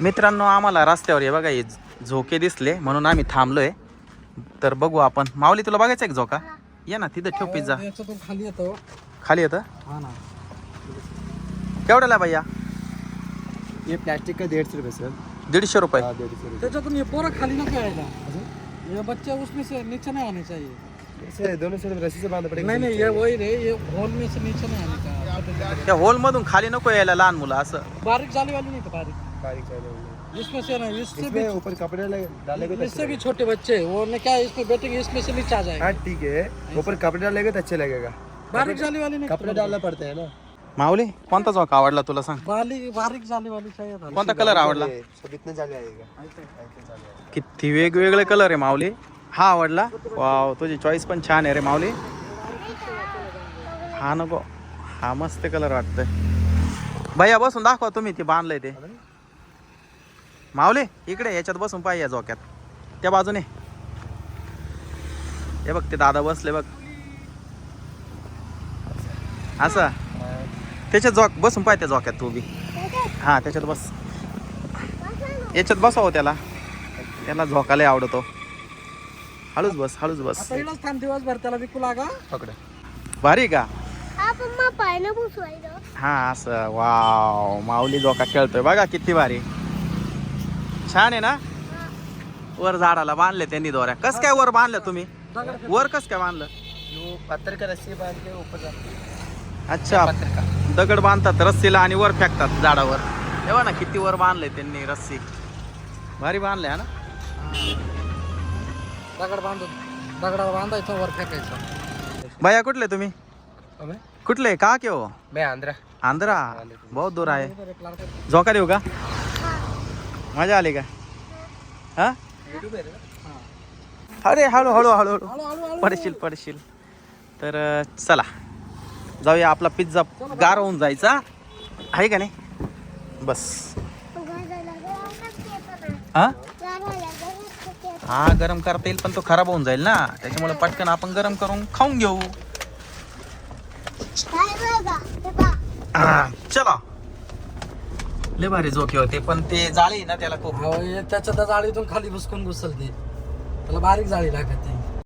मित्रांनो आम्हाला रस्त्यावर हे बघा हे झोके दिसले म्हणून आम्ही थांबलोय. तर बघू आपण. माऊली तुला बघायचं आहे का झोका? ये ना तिथं ठेव पिझ्झा. खाली येतो खाली येतं? हा ना. केवढ्याला भैया? ये प्लास्टिक का डेढ़ सौ रुपये सर दीडशे रुपये. हाँ डेढ़ सौ रुपये. त्याच्यातून हे पोरं खाली नको यायला. ये बच्चे उसमें से नीचे नहीं आने चाहिए ऐसे दोनों रस्सी से बांधना नहीं नहीं ये वही रे ये होल में से नीचे नहीं आने का त्या होल मधून खाली नको यायला लहान मुलं असं. बारीक जाली वाली नहीं तो बारीक? बारीक। इसमें से ना इससे भी इसमें ऊपर कपड़े लगे डालेंगे तो इससे भी छोटे बच्चे वो ने क्या है, इसमें बैठेंगे इसमें से नीचे आ जाएगा। हाँ ठीक है। ऊपर कपड़े डालेंगे तो अच्छे लगेगा। बारीक जाली वाली नहीं कपड़े डालना पड़ता है ना। माऊली कोणता झोका आवडला तुला सांग? बाली बारीक जाली वाली चाहिए था। कोणता कलर आवडला? ये सब इतने जाले आएगा। इतने जाले आएगा। किती वेगवेगळे कलर आहे माऊली. हा आवडला? वाव तुझी चॉईस पण छान आहे रे माऊली. हा नको. हा मस्त कलर वाटतंय. भैया बसून दाखवा तुम्ही ते बांधलंय ते. माऊली इकडे याच्यात बसून पाहिजे या झोक्यात त्या बाजूने. हे बघ ते दादा बसले बघ. असं. त्याच्यात झोक बसून पाहिजे त्या झोक्यात तू बी. हा त्याच्यात बस. याच्यात बसावं त्याला. त्याला झोकाला आवडतो. हळूच बस हळूच बस. दिवसभर त्याला विकू लागा. पकड़े. भारी का? हा हा असं. वाव. माऊली झोका खेळतोय. बघा किती भारी. छान आहे ना? वर झाडाला बांधले त्यांनी दोऱ्या. कस काय वर बांधलं तुम्ही? वर कस काय बांधलं? वो पत्थर का रस्सी बांध के ऊपर जाते हैं। अच्छा दगड बांधतात रस्सीला आणि वर फेकतात झाडावर. तेव्हा ना किती वर बांधले त्यांनी रस्सी. भारी बांधले हा ना? दगड बांधून दगडावर बांधायचं वर फेकायचं. भैया कुठले तुम्ही? कुठले? का के हो? आंध्रा? आंध्रा. बहुत दूर आहे. झोका देऊ का? मजा आली का? हा? अरे हळू हळू हळू हळू. पडशील पडशील. तर चला. जाऊया आपला पिझ्झा गार होऊन जायचा. आहे का नाही? बस. हा? हा गरम करता येईल पण तो खराब होऊन जाईल ना. त्याच्यामुळे पटकन आपण गरम करून खाऊन घेऊ. हा, चला. लय भारी झोके होते पण ते जाळे ना त्याला खूप. त्याच्या त्या जाळीतून खाली घुसकून घुसलते. त्याला बारीक जाळी लागते.